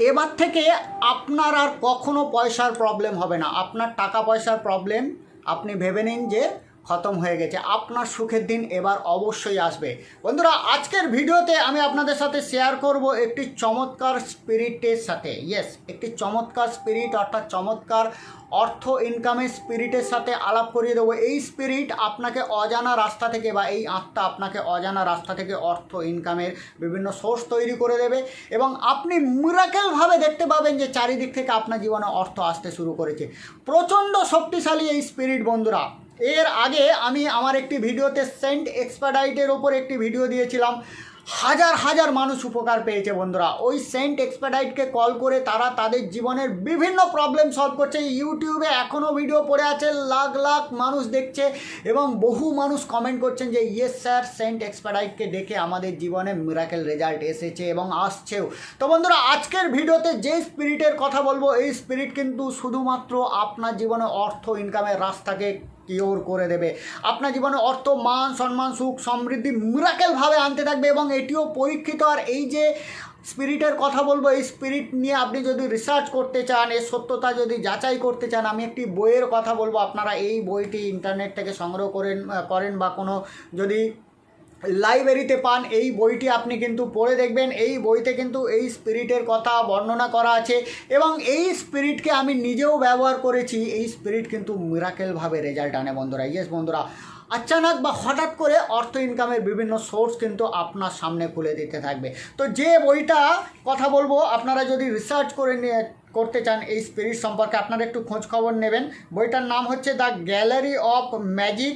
এবার থেকে আপনার আর কখনো পয়সার প্রবলেম হবে না। আপনার টাকা পয়সার প্রবলেম আপনি ভেবে নিন যে খতম হয়ে গেছে। আপনার সুখের দিন এবার অবশ্যই আসবে। বন্ধুরা, আজকের ভিডিওতে আমি আপনাদের সাথে শেয়ার করব একটি চমৎকার স্পিরিটের সাথে। ইয়েস একটি চমৎকার স্পিরিট অর্থাৎ চমৎকার অর্থ ইনকামের স্পিরিটের সাথে আলাপ করিয়ে দেবো। এই স্পিরিট আপনাকে অজানা রাস্তা থেকে বা এই আত্মা আপনাকে অজানা রাস্তা থেকে অর্থ ইনকামের বিভিন্ন সোর্স তৈরি করে দেবে এবং আপনি মিরাকেলভাবে দেখতে পাবেন যে চারিদিক থেকে আপনার জীবনে অর্থ আসতে শুরু করেছে। প্রচণ্ড শক্তিশালী এই স্পিরিট বন্ধুরা। এর আগে আমি আমার একটি ভিডিওতে সেন্ট এক্সপার্টাইটের ওপর একটি ভিডিও দিয়েছিলাম। হাজার হাজার মানুষ উপকার পেয়েছে বন্ধুরা। ওই সেন্ট এক্সপার্টাইটকে কল করে তারা তাদের জীবনের বিভিন্ন প্রবলেম সলভ করছে। ইউটিউবে এখনও ভিডিও পড়ে আছে, লাখ লাখ মানুষ দেখছে এবং বহু মানুষ কমেন্ট করছেন যে, ইয়েস স্যার, সেন্ট এক্সপার্টাইটকে দেখে আমাদের জীবনে মিরাকেল রেজাল্ট এসেছে এবং আসছেও। তো বন্ধুরা, আজকের ভিডিওতে যে স্পিরিটের কথা বলব, এই স্পিরিট কিন্তু শুধুমাত্র আপনার জীবনে অর্থ, ইনকামের রাস্তাকে কিওর করে দেবে। আপনার জীবনে অর্থ, মান, সম্মান, সুখ সমৃদ্ধি মিরাকেলভাবে আনতে থাকবে এবং এটিও পরীক্ষিত। আর এই যে স্পিরিটের কথা বলব, এই স্পিরিট নিয়ে আপনি যদি রিসার্চ করতে চান এর সত্যতা যদি যাচাই করতে চান, আমি একটি বইয়ের কথা বলব। আপনারা এই বইটি ইন্টারনেট থেকে সংগ্রহ করেন করেন বা কোনো যদি লাইব্রেরিতে পান, এই বইটি আপনি কিন্তু পড়ে দেখবেন। এই বইতে কিন্তু এই স্পিরিটের কথা বর্ণনা করা আছে এবং এই স্পিরিটকে আমি নিজেও ব্যবহার করেছি। এই স্পিরিট কিন্তু মিরাকেলভাবে রেজাল্ট আনে বন্ধুরা। ইয়েস বন্ধুরা। আচানক বা হঠাৎ করে অর্থ ইনকামের বিভিন্ন সোর্স কিন্তু আপনার সামনে খুলে দিতে থাকবে। তো যে বইটা কথা বলব, আপনারা যদি রিসার্চ করে নিয়ে করতে চান এই স্পিরিট সম্পর্কে, আপনারা একটু খোঁজ খবর নেবেন। বইটার নাম হচ্ছে the gallery of magic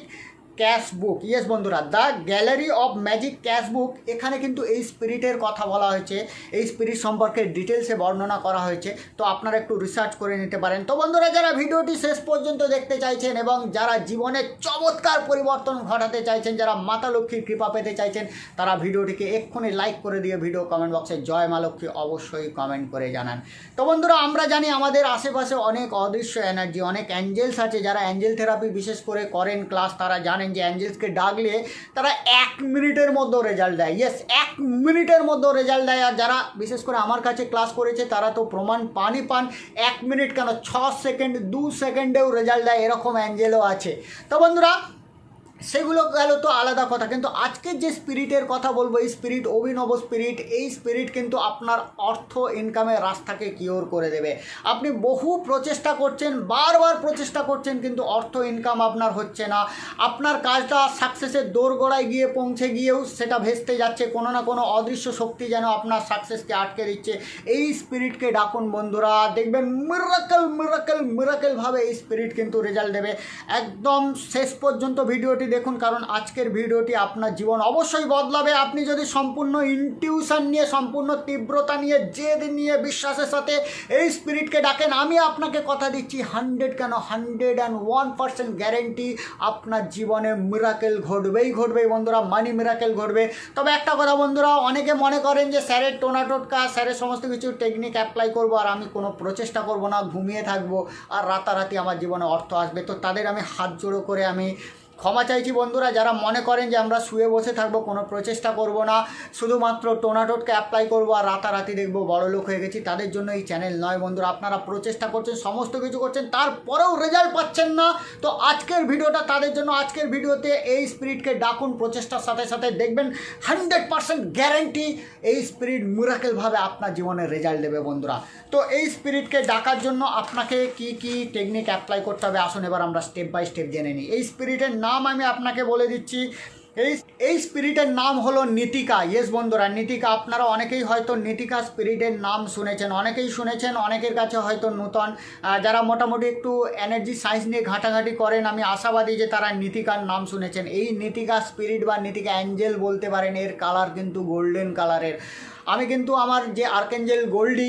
cash book, yes বন্ধুরা, the gallery of magic cash book, এখানে কিন্তু এই স্পিরিটের কথা বলা হয়েছে, এই স্পিরিট সম্পর্কে ডিটেলসে বর্ণনা করা হয়েছে, তো আপনারা একটু রিসার্চ করে নিতে পারেন। তো বন্ধুরা, যারা ভিডিওটি শেষ পর্যন্ত দেখতে চাইছেন এবং যারা জীবনে চমৎকার পরিবর্তন ঘটাতে চাইছেন, যারা মাতা লক্ষ্মীর কৃপা পেতে চাইছেন, তারা ভিডিওটিকে এক্ষুনি লাইক করে দিয়ে ভিডিও কমেন্ট বক্সে জয় মা লক্ষ্মী, অবশ্যই কমেন্ট করে জানান। তো বন্ধুরা, আমরা জানি আমাদের আশেপাশে অনেক অদৃশ্য এনার্জি অনেক অ্যাঞ্জেলস আছে, যারা অ্যাঞ্জেল থেরাপি বিশেষ করে করেন ক্লাস তারা জানেন যে অ্যাঞ্জেলসকে ডাকলে তারা এক মিনিটের মধ্যেও রেজাল্ট দেয়। ইয়েস এক মিনিটের মধ্যেও রেজাল্ট দেয়। আর যারা বিশেষ করে আমার কাছে ক্লাস করেছে, তারা তো প্রমাণ পানই পান। এক মিনিট কেন? ছ সেকেন্ড, দু সেকেন্ডেও রেজাল্ট দেয়, এরকম অ্যাঞ্জেলও আছে। তো বন্ধুরা সেগুলো গেল তো আলাদা কথা, কিন্তু আজকের যে স্পিরিটের কথা বলব, এই স্পিরিট, অভিনব স্পিরিট, এই স্পিরিট কিন্তু আপনার অর্থ ইনকামের রাস্তাকে কিওর করে দেবে। আপনি বহু প্রচেষ্টা করছেন, বারবার প্রচেষ্টা করছেন, কিন্তু অর্থ ইনকাম আপনার হচ্ছে না। আপনার কাজটা সাকসেসের দোরগোড়ায় গিয়ে পৌঁছে গিয়েও সেটা ভেস্তে যাচ্ছে, কোনো না কোনো অদৃশ্য শক্তি যেন আপনার সাকসেসকে আটকে দিচ্ছে। এই স্পিরিটকে ডাকুন বন্ধুরা, দেখবেন মিরাকেল মিরাকেল মিরাকেলভাবে এই স্পিরিট কিন্তু রেজাল্ট দেবে। একদম শেষ পর্যন্ত ভিডিওটি দেখুন, কারণ আজকের ভিডিওটি আপনার জীবন অবশ্যই বদলাবে। আপনি যদি সম্পূর্ণ ইনটিউশন নিয়ে, সম্পূর্ণ তীব্রতা নিয়ে, জেদ নিয়ে, বিশ্বাসের সাথে এই স্পিরিটকে ডাকেন, আমি আপনাকে কথা দিচ্ছি হান্ড্রেড কেন? Hundred and one percent guarantee আপনার জীবনে মিরাকেল ঘটবেই ঘটবেই বন্ধুরা মানি মিরাকেল ঘটবে। তবে একটা কথা বন্ধুরা, অনেকে মনে করেন যে স্যারের টোনা টোটকা, স্যারের সমস্ত কিছু টেকনিক অ্যাপ্লাই করব, আর আমি কোনো প্রচেষ্টা করব না, ঘুমিয়ে থাকব, আর রাতারাতি আমার জীবনে অর্থ আসবে। তো তাদের আমি হাত জোড়ো করে আমি ক্ষমা চাইছি বন্ধুরা, যারা মনে করেন যে আমরা শুয়ে বসে থাকব, কোনো প্রচেষ্টা করব না, শুধুমাত্র টোনাটোটকে অ্যাপ্লাই করব আর রাতারাতি দেখব, বড় লোক হয়ে গেছি, তাদের জন্য এই চ্যানেল নয় বন্ধুরা। আপনারা প্রচেষ্টা করছেন, সমস্ত কিছু করছেন, তারপরেও রেজাল্ট পাচ্ছেন না। তো আজকের ভিডিওটা তাদের জন্য, আজকের ভিডিওতে এই স্পিরিটকে ডাকুন, প্রচেষ্টার সাথে সাথে দেখবেন হান্ড্রেড পার্সেন্ট গ্যারেন্টি এই স্পিরিট মুরাকেলভাবে আপনার জীবনে রেজাল্ট দেবে বন্ধুরা। তো এই স্পিরিটকে ডাকার জন্য আপনাকে কি কি টেকনিক অ্যাপ্লাই করতে হবে, আসুন এবার আমরা স্টেপ বাই স্টেপ জেনে নিই। এই স্পিরিটের নাম আমি আপনাকে বলে দিচ্ছি। এই এই স্পিরিটের নাম হলো নীতিকা। ইয়েস বন্ধুরা, নীতিকা, আপনারা অনেকেই হয়তো নীতিকা স্পিরিটের নাম শুনেছেন, অনেকেই শুনেছেন, অনেকের কাছে হয়তো নূতন। যারা মোটামুটি একটু এনার্জি সায়েন্স নিয়ে ঘাঁটাঘাঁটি করেন, আমি আশাবাদী যে তারা নীতিকার নাম শুনেছেন। এই নীতিকা স্পিরিট বা নীতিকা অ্যাঞ্জেল বলতে পারেন, এর কালার কিন্তু গোল্ডেন কালারের আমি কিন্তু আমার যে আর্কেঞ্জেল গোল্ডি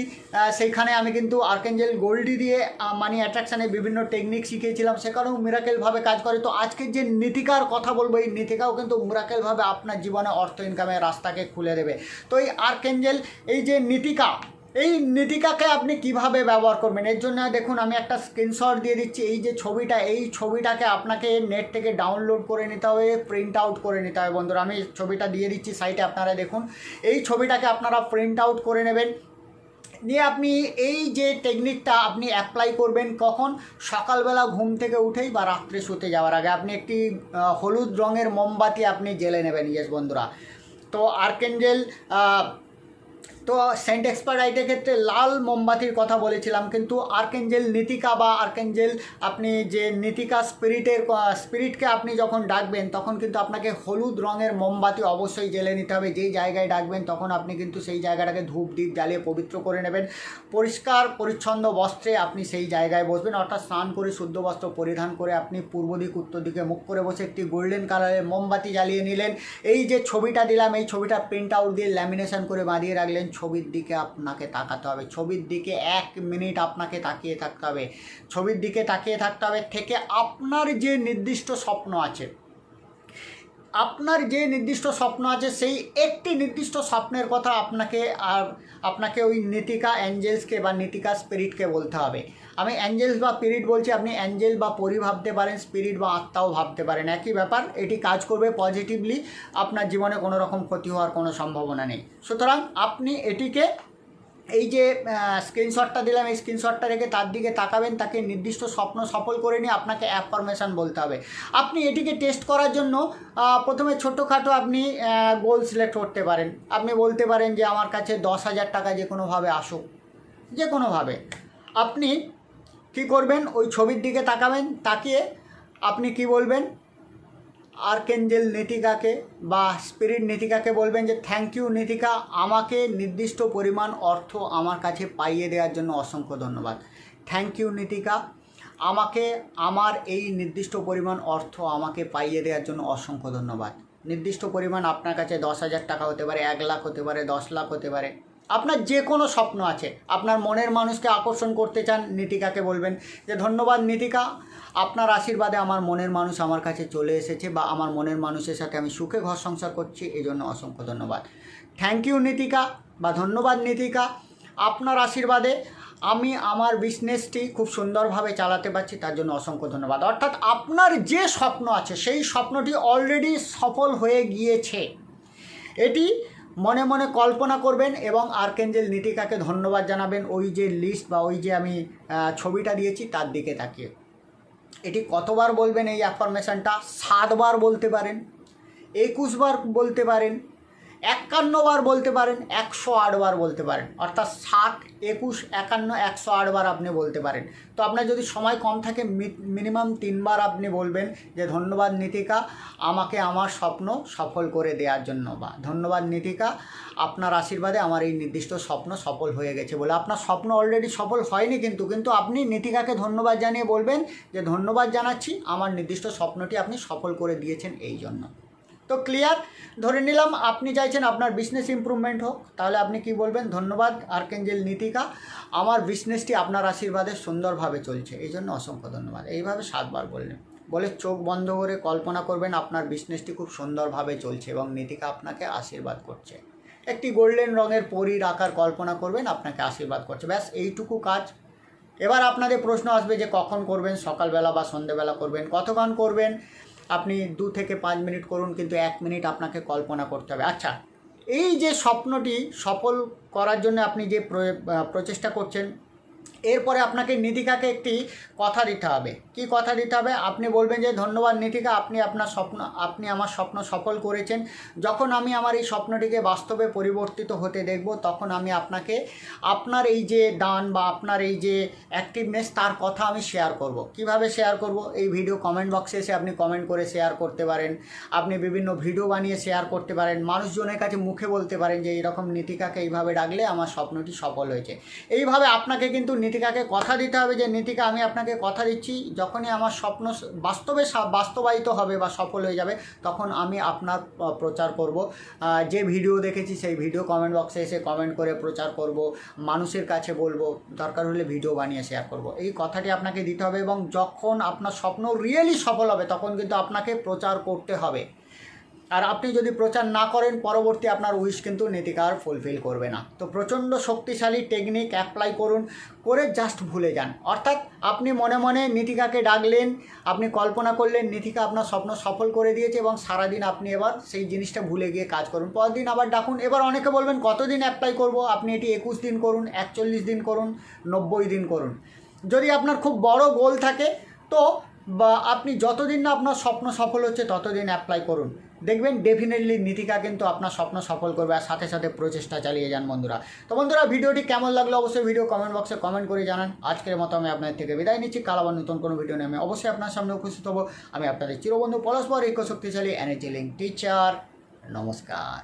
সেইখানে আমি কিন্তু আর্কেঞ্জেল গোল্ডি দিয়ে মানি অ্যাট্রাকশানে বিভিন্ন টেকনিক শিখিয়েছিলাম, সেখানেও মিরাকেলভাবে কাজ করে। তো আজকের যে নীতিকার কথা বলব, এই নীতিকাও কিন্তু মিরাকেলভাবে আপনার জীবনে অর্থ ইনকামের রাস্তাকে খুলে দেবে। তো এই আর্কেঞ্জেল এই যে নীতিকা এই নীতিকাকে আপনি কীভাবে ব্যবহার করবেন? এর জন্য দেখুন, আমি একটা স্ক্রিনশট দিয়ে দিচ্ছি। এই যে ছবিটা, এই ছবিটাকে আপনাকে নেট থেকে ডাউনলোড করে নিতে হবে প্রিন্ট আউট করে নিতে হবে বন্ধুরা। আমি ছবিটা দিয়ে দিচ্ছি সাইটে আপনারা দেখুন। এই ছবিটাকে আপনারা প্রিন্ট আউট করে নেবেন। নিয়ে আপনি এই যে টেকনিকটা আপনি অ্যাপ্লাই করবেন কখন? সকালবেলা ঘুম থেকে উঠেই বা রাত্রে শুতে যাওয়ার আগে। আপনি একটি হলুদ রঙের মোমবাতি আপনি জেলে নেবেন। ইয়েস বন্ধুরা। তো আর্কেঞ্জেল তো সেন্ট এক্সপার্টাইটের ক্ষেত্রে লাল মোমবাতির কথা বলেছিলাম, কিন্তু আর্কেঞ্জেল নীতিকা বা আর্কেঞ্জেল আপনি যে নীতিকা স্পিরিটের স্পিরিটকে আপনি যখন ডাকবেন, তখন কিন্তু আপনাকে হলুদ রঙের মোমবাতি অবশ্যই জেলে নিতে হবে। যেই জায়গায় ডাকবেন, তখন আপনি কিন্তু সেই জায়গাটাকে ধূপ দ্বীপ জ্বালিয়ে পবিত্র করে নেবেন। পরিষ্কার, পরিচ্ছন্ন বস্ত্রে আপনি সেই জায়গায় বসবেন। অর্থাৎ স্নান করে, শুদ্ধ বস্ত্র পরিধান করে আপনি পূর্ব দিক, উত্তর দিকে মুখ করে বসে একটি গোল্ডেন কালারের মোমবাতি জ্বালিয়ে নিলেন। এই যে ছবিটা দিলাম, এই ছবিটা প্রিন্ট আউট দিয়ে ল্যামিনেশন করে বাঁধিয়ে রাখলেন। ছবির দিকে আপনাকে তাকাতে হবে। ছবির দিকে এক মিনিট আপনাকে তাকিয়ে থাকতে হবে। ছবির দিকে তাকিয়ে থাকতে হবে থেকে আপনার যে নির্দিষ্ট স্বপ্ন আছে আপনার যে নির্দিষ্ট স্বপ্ন আছে, সেই একটি নির্দিষ্ট স্বপ্নের কথা আপনাকে আর আপনাকে ওই নীতিকা অ্যাঞ্জেলসকে বা নীতিকা স্পিরিটকে বলতে হবে। আমি অ্যাঞ্জেলস বা স্পিরিট বলছি, আপনি অ্যাঞ্জেল বা পরি ভাবতে পারেন, স্পিরিট বা আত্মাও ভাবতে পারেন। একই ব্যাপার, এটি কাজ করবে পজিটিভলি আপনার জীবনে কোনো রকম ক্ষতি হওয়ার কোনো সম্ভাবনা নেই। সুতরাং আপনি এটিকে এই যে স্ক্রিনশটটা দিলাম, এই স্ক্রিনশটটা রেখে তার দিকে তাকাবেন, তাকে নির্দিষ্ট স্বপ্ন সফল করে নিয়ে আপনাকে অ্যাফরমেশান বলতে হবে। আপনি এটিকে টেস্ট করার জন্য প্রথমে ছোটোখাটো আপনি গোল সিলেক্ট করতে পারেন। আপনি বলতে পারেন যে, আমার কাছে দশ হাজার টাকা যে কোনোভাবে আসুক। যে কোনোভাবে। আপনি কি করবেন? ওই ছবির দিকে তাকাবেন, তাকিয়ে আপনি কি বলবেন? আর্কেঞ্জেল নীতিকাকে বা স্পিরিট নীতিকাকে বলবেন যে থ্যাংক ইউ নীতিকা। আমাকে নির্দিষ্ট পরিমাণ অর্থ আমার কাছে পাইয়ে দেওয়ার জন্য অসংখ্য ধন্যবাদ। Thank you Nitika. আমাকে, আমার এই নির্দিষ্ট পরিমাণ অর্থ আমাকে পাইয়ে দেওয়ার জন্য অসংখ্য ধন্যবাদ। নির্দিষ্ট পরিমাণ আপনার কাছে দশ হাজার টাকা হতে পারে, এক লাখ হতে পারে, দশ লাখ হতে পারে। আপনার যে কোনো স্বপ্ন আছে, আপনার মনের মানুষকে আকর্ষণ করতে চান, নীতিকাকে বলবেন যে, ধন্যবাদ, নীতিকা। আপনার আশীর্বাদে আমার মনের মানুষ আমার কাছে চলে এসেছে বা আমার মনের মানুষের সাথে আমি সুখে ঘর সংসার করছি এই জন্য অসংখ্য ধন্যবাদ। থ্যাংক ইউ নীতিকা বা ধন্যবাদ নীতিকা আপনার আশীর্বাদে আমি আমার বিজনেসটি খুব সুন্দরভাবে চালাতে পারছি, তার জন্য অসংখ্য ধন্যবাদ। অর্থাৎ আপনার যে স্বপ্ন আছে, সেই স্বপ্নটি অলরেডি সফল হয়ে গিয়েছে। এটি মনে মনে কল্পনা করবেন এবং আর্কেঞ্জেল নীতিকাকে ধন্যবাদ জানাবেন। ওই যে লিস্ট বা ওই যে আমি ছবিটা দিয়েছি, তার দিকে তাকিয়ে। এটি কতবার বলবেন এই অ্যাফরমেশনটা সাতবার বলতে পারেন একুশবার বলতে পারেন একান্নবার বলতে পারেন, একশো আট বার বলতে পারেন। অর্থাৎ সাত একুশ, একান্ন, একশো আট বার আপনি বলতে পারেন। তো আপনার যদি সময় কম থাকে মিনিমাম তিনবার আপনি বলবেন যে, ধন্যবাদ নীতিকা, আমাকে আমার স্বপ্ন সফল করে দেওয়ার জন্য বা ধন্যবাদ নীতিকা, আপনার আশীর্বাদে আমার এই নির্দিষ্ট স্বপ্ন সফল হয়ে গেছে বলে। আপনার স্বপ্ন অলরেডি সফল হয়নি কিন্তু কিন্তু আপনি নীতিকাকে ধন্যবাদ জানিয়ে বলবেন যে, ধন্যবাদ জানাচ্ছি, আমার নির্দিষ্ট স্বপ্নটি আপনি সফল করে দিয়েছেন এই জন্য। তো ক্লিয়ার ধরে নিলাম আপনি চাইছেন আপনার বিজনেস ইমপ্রুভমেন্ট হোক, তাহলে আপনি কি বলবেন? ধন্যবাদ আর্কেঞ্জেল নীতিকা আমার বিজনেসটি আপনার আশীর্বাদে সুন্দরভাবে চলছে, এই জন্য অসংখ্য ধন্যবাদ। এইভাবে সাতবার বললেন। বলে চোখ বন্ধ করে কল্পনা করবেন, আপনার বিজনেসটি খুব সুন্দরভাবে চলছে এবং নীতিকা আপনাকে আশীর্বাদ করছে। একটি গোল্ডেন রঙের পরীর আকার কল্পনা করবেন, আপনাকে আশীর্বাদ করছে। ব্যাস, এইটুকু কাজ। এবার আপনাদের প্রশ্ন আসবে যে কখন করবেন? সকালবেলা বা সন্ধেবেলা করবেন? কতক্ষণ করবেন? আপনি দু থেকে পাঁচ মিনিট করুন, কিন্তু এক মিনিট আপনাকে কল্পনা করতে হবে। আচ্ছা এই যে স্বপ্নটি সফল করার জন্য আপনি যে প্র- প্রচেষ্টা করছেন এরপরে আপনাকে নীতিকাকে একটি কথা দিতে হবে। কি কথা দিতে হবে? আপনি বলবেন যে, ধন্যবাদ নীতিকা, আপনি আপনার স্বপ্ন, আপনি আমার স্বপ্ন সফল করেছেন। যখন আমি আমার এই স্বপ্নটিকে বাস্তবে পরিবর্তিত হতে দেখব, তখন আমি আপনাকে, আপনার এই যে দান বা আপনার এই যে অ্যাক্টিভনেস তার কথা আমি শেয়ার করব। কীভাবে শেয়ার করব? এই ভিডিও কমেন্ট বক্সে এসে আপনি কমেন্ট করে শেয়ার করতে পারেন। আপনি বিভিন্ন ভিডিও বানিয়ে শেয়ার করতে পারেন। মানুষজনের কাছে মুখে বলতে পারেন যে এইরকম নীতিকাকে এইভাবে ডাকলে আমার স্বপ্নটি সফল হয়েছে। এইভাবে আপনাকে কিন্তু নীতিকাকে কথা দিতে হবে যে, নীতিকা, আমি আপনাকে কথা দিচ্ছি। যখনই আমার স্বপ্ন বাস্তবে বাস্তবায়িত হবে বা সফল হয়ে যাবে, তখন আমি আপনার প্রচার করব। যে ভিডিও দেখেছি সেই ভিডিও কমেন্ট বক্সে এসে কমেন্ট করে প্রচার করব, মানুষের কাছে বলব, দরকার হলে ভিডিও বানিয়ে শেয়ার করব। এই কথাটি আপনাকে দিতে হবে এবং যখন আপনার স্বপ্ন রিয়েলি সফল হবে, তখন কিন্তু আপনাকে প্রচার করতে হবে। আর আপনি যদি প্রচার না করেন, পরবর্তী আপনার উইশ কিন্তু নীতিকা আর ফুলফিল করবে না। তো প্রচণ্ড শক্তিশালী টেকনিক অ্যাপ্লাই করুন, করে জাস্ট ভুলে যান। অর্থাৎ আপনি মনে মনে নীতিকাকে ডাকলেন, আপনি কল্পনা করলেন নীতিকা আপনার স্বপ্ন সফল করে দিয়েছে এবং সারাদিন আপনি এবার সেই জিনিসটা ভুলে গিয়ে কাজ করুন। পরের দিন আবার ডাকুন। এবার অনেকে বলবেন, কতদিন অ্যাপ্লাই করব? আপনি এটি একুশ দিন করুন, একচল্লিশ দিন করুন, নব্বই দিন করুন। যদি আপনার খুব বড় গোল থাকে, তো বা আপনি যতদিন না আপনার স্বপ্ন সফল হচ্ছে, ততদিন অ্যাপ্লাই করুন। দেখবেন ডেফিনেটলি নীতিকা কিন্তু আপনার স্বপ্ন সফল করবে আর সাথে সাথে প্রচেষ্টা চালিয়ে যান বন্ধুরা। তো বন্ধুরা, ভিডিওটি কেমন লাগল অবশ্যই ভিডিও কমেন্ট বক্সে কমেন্ট করে জানান। আজকের মতো আমি আপনার থেকে বিদায় নিচ্ছি। কাল আবার নতুন কোনো ভিডিও নিয়ে আমি অবশ্যই আপনার সামনে উপস্থিত হব। আমি আপনাদের চিরবন্ধু পরস্পর ঐক্য শক্তিশালী এনার্জি লিঙ্ক টিচার নমস্কার।